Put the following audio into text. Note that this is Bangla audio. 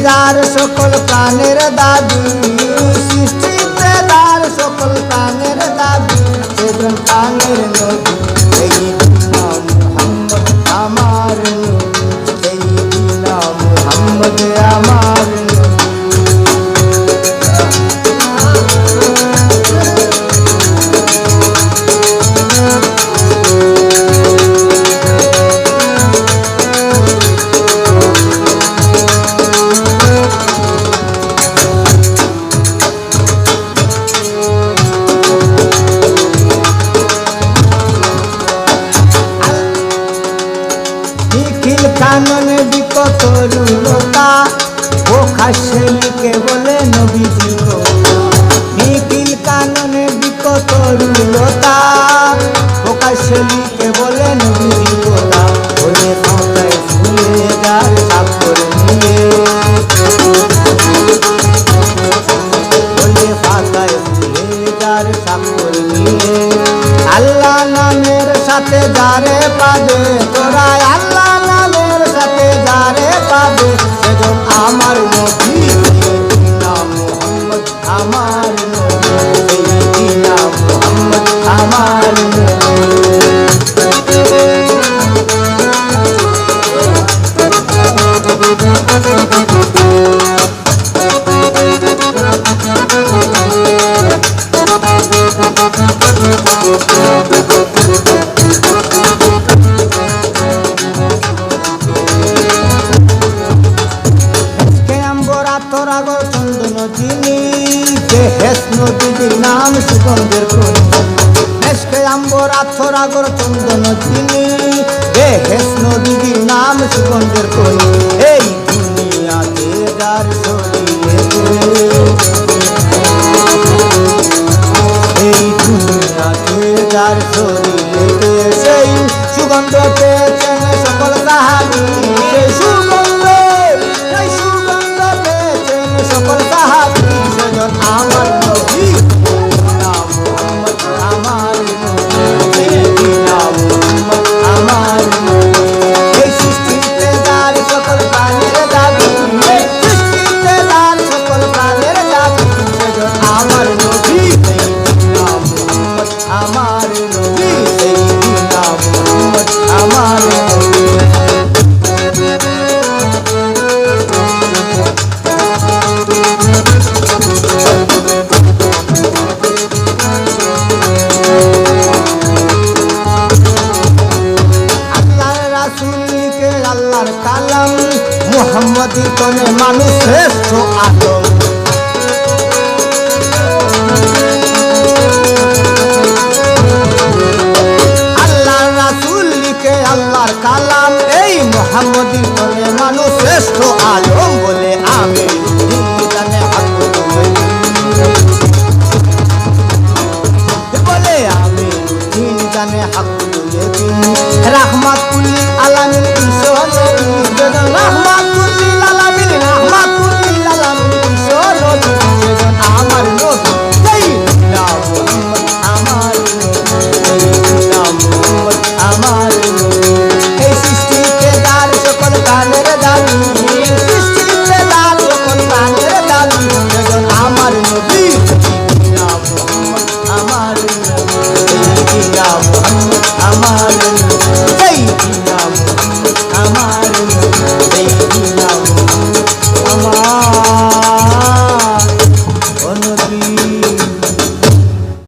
যার সকল প্রাণের দাবি সৃষ্টিতে যার সকল প্রাণের দাবি সেজন প্রাণের নদী এই আমার রুলতা ও খাসেলিকে বলে নবীজি। নিখিল কাননে বিকত রুলতা ও খাসেলিকে বলে নবীজি আল্লাহ নামের সাথে যারে পাবে তোরা কে হেস নদীর নাম সুগন্ধের হেসকে আম্বরা তোরা গো চন্দন চিনি কে হেস নদীর নাম সুগন্ধের কোন এই দুনিয়াতে যার শরীরে রাসূলকে আল্লাহর কালাম মুহাম্মদি তনে মানুষ শ্রেষ্ঠ আদম। আল্লাহর রাহমাতুল আলামিন ঈশ্বর